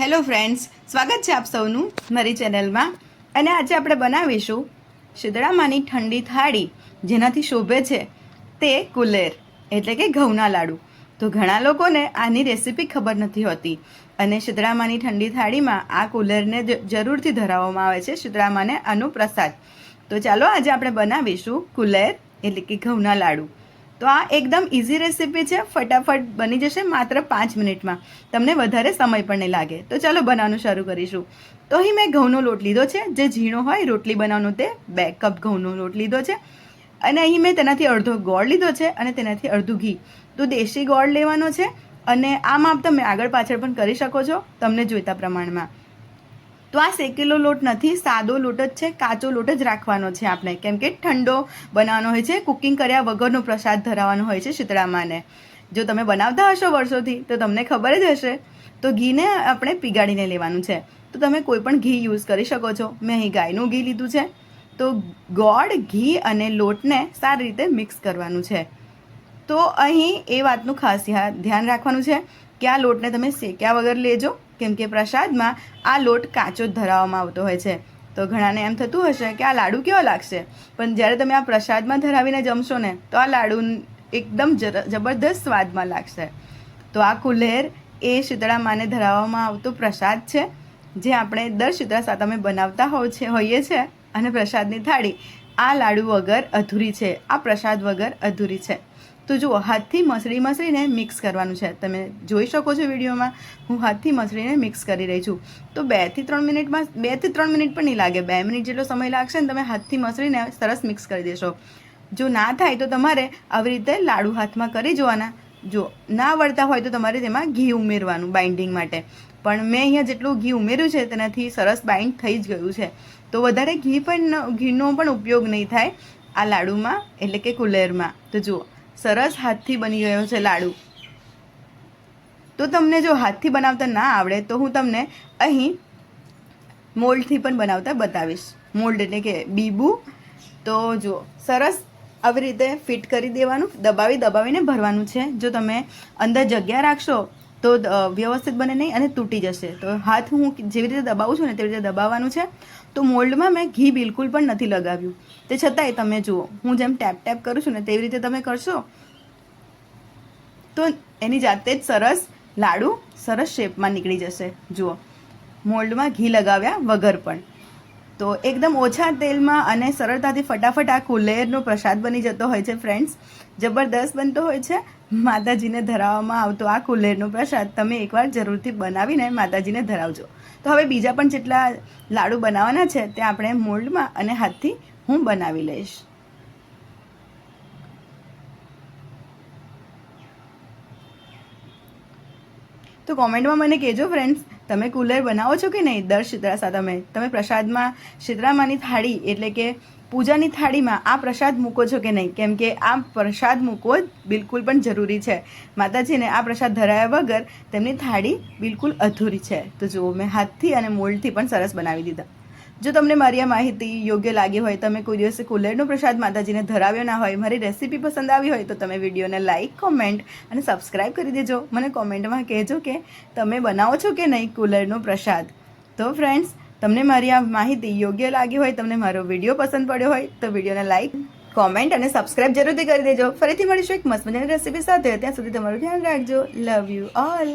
Hello friends, સ્વાગત છે આપ સૌનું મારી ચેનલમાં. અને આજે આપણે બનાવીશું શીતળામાની ઠંડી થાળી, જેનાથી શોભે છે તે કુલેર, એટલે કે ઘઉંના લાડુ. તો ઘણા લોકોને આની રેસીપી ખબર નથી હોતી. અને શીતળામાની ઠંડી થાળીમાં આ કુલેરને જરૂરથી ધરાવવામાં આવે છે શીતળામાને આનો પ્રસાદ તો ચાલો આજે આપણે બનાવીશું કુલેર, એટલે કે ઘઉંના લાડુ. તો આ એકદમ ઇઝી રેસીપી છે, ફટાફટ બની જશે માત્ર પાંચ મિનિટમાં. તમને વધારે સમય પણ નહીં લાગે. તો ચાલો બનાવવાનું શરૂ કરીશું. તો અહીં મેં ઘઉંનો લોટ લીધો છે. જે ઝીણો હોય રોટલી બનાવવાનો તે બે કપ ઘઉંનો લોટ લીધો છે. અને અહીં મેં તેનાથી અડધો ગોળ લીધો છે અને તેનાથી અડધું ઘી. તો દેશી ગોળ લેવાનો છે. અને આ માપ તમે આગળ પાછળ પણ કરી શકો છો, તમને જોઈતા પ્રમાણમાં. તો આ શેકેલો લોટ નથી, સાદો લોટ જ છે, કાચો લોટ જ રાખવાનો છે આપણે. કેમ કે ઠંડો બનાવવાનો હોય છે, કુકિંગ કર્યા વગરનો પ્રસાદ ધરાવવાનો હોય છે શીતળામાને. જો તમે બનાવતા હશો વર્ષોથી, તો તમને ખબર જ હશે. તો ઘીને આપણે પીગાડીને લેવાનું છે. તો તમે કોઈ પણ ઘી યુઝ કરી શકો છો. મેં અહીં ગાયનું ઘી લીધું છે. તો ગોળ, ઘી અને લોટને સારી રીતે મિક્સ કરવાનું છે. તો અહીં એ વાતનું ખાસ ધ્યા- ધ્યાન રાખવાનું છે કે આ લોટને તમે શેક્યા વગર લેજો. કેમ કે પ્રસાદમાં આ લોટ કાચો જ ધરાવવામાં આવતો હોય છે. તો ઘણાને એમ થતું હશે કે આ લાડુ કેવો લાગશે? પણ જ્યારે તમે આ પ્રસાદમાં ધરાવીને જમશો ને, તો આ લાડુ એકદમ જબરદસ્ત સ્વાદમાં લાગશે. તો આ કુલેર એ શીતળા માને ધરાવવામાં આવતો પ્રસાદ છે, જે આપણે દર શીતળા સાતમે બનાવતા હોય હોઈએ છીએ અને પ્રસાદની થાળી આ લાડુ વગર અધૂરી છે. આ પ્રસાદ વગર અધૂરી છે. તો જુઓ, હાથથી મસળી મસળીને મિક્સ કરવાનું છે. તમે જોઈ શકો છો વિડીયોમાં, હું હાથથી મસળીને મિક્સ કરી રહી છું. તો બેથી ત્રણ મિનિટમાં, બેથી ત્રણ મિનિટ પણ નહીં લાગે. બે મિનિટ જેટલો સમય લાગશે ને તમે હાથથી મસળીને સરસ મિક્સ કરી દેશો. જો ના થાય તો તમારે આવી રીતે લાડુ હાથમાં કરી જોવાના. જો ના વળતા હોય તો તમારે તેમાં ઘી ઉમેરવાનું બાઇન્ડિંગ માટે. પણ મેં અહીંયા જેટલું ઘી ઉમેર્યું છે તેનાથી સરસ બાઇન્ડ થઈ જ ગયું છે. તો વધારે ઘી પણ ઘીનો પણ ઉપયોગ નહીં થાય આ લાડુમાં, એટલે કે કુલેરમાં. તો જુઓ સરસ હાથથી બની ગયો છે લાડુ. તો તમને જો હાથથી બનાવતા ના આવડે, તો હું તમને અહીં મોલ્ડથી પણ બનાવતા બતાવીશ. મોલ્ડ એટલે કે બીબુ. તો જો સરસ આવી રીતે ફિટ કરી દેવાનું, દબાવી દબાવીને ભરવાનું છે. જો તમે અંદર જગ્યા રાખશો તો વ્યવસ્થિત બને નહીં અને તૂટી જશે. તો હાથ હું જેવી રીતે દબાવું છું ને તેવી રીતે દબાવવાનું છે. તો મોલ્ડમાં મેં ઘી બિલકુલ પણ નથી લગાવ્યું. તે છતાંય તમે જુઓ, હું જેમ ટેપ ટેપ કરું છું ને તેવી રીતે તમે કરશો, તો એની જાતે જ સરસ લાડુ સરસ શેપમાં નીકળી જશે. જુઓ, મોલ્ડમાં ઘી લગાવ્યા વગર પણ. તો એકદમ ઓછા તેલમાં અને સરળતાથી ફટાફટ આ કુલેરનો પ્રસાદ બની જતો હોય છે ફ્રેન્ડ્સ જબરદસ્ત બનતો હોય છે માતાજીને ધરાવવામાં આવતો આ કુલેરનો પ્રસાદ તમે એકવાર જરૂરથી બનાવીને માતાજીને ધરાવજો. તો હવે બીજા પણ જેટલા લાડુ બનાવવાના છે, તે આપણે મોલ્ડમાં અને હાથથી હું બનાવી લઈશ. તો કોમેન્ટમાં મને કહેજો ફ્રેન્ડ્સ તમે કુલર બનાવો છો કે નહીં? દર શીતળા સાથે તમે. પ્રસાદમાં શીતળામાની થાળી, એટલે કે પૂજાની થાળીમાં આ પ્રસાદ મૂકો છો કે નહીં? કેમ કે આ પ્રસાદ મૂકવો બિલકુલ પણ જરૂરી છે. માતાજીને આ પ્રસાદ ધરાયા વગર તેમની થાળી બિલકુલ અધૂરી છે. તો જુઓ, મેં હાથથી અને મોલ્ડથી પણ સરસ બનાવી દીધા. જો તમને મારી આ માહિતી યોગ્ય લાગી હોય, તમે કોઈ દિવસે કુલેરનો પ્રસાદ માતાજીને ધરાવ્યો ના હોય, મારી રેસીપી પસંદ આવી હોય, તો તમે વિડીયોને લાઇક કોમેન્ટ અને સબસ્ક્રાઇબ કરી દેજો. મને કોમેન્ટમાં કહેજો કે તમે બનાવો છો કે નહીં કુલરનો પ્રસાદ. તો ફ્રેન્ડ્સ તમને મારી આ માહિતી યોગ્ય લાગી હોય, તમને મારો વીડિયો પસંદ પડ્યો હોય, તો વિડીયોને લાઇક કોમેન્ટ અને સબસ્ક્રાઇબ જરૂરથી કરી દેજો. ફરીથી મળીશું એક મસ્ત મજાની રેસીપી સાથે. ત્યાં સુધી તમારું ધ્યાન રાખજો. Love you all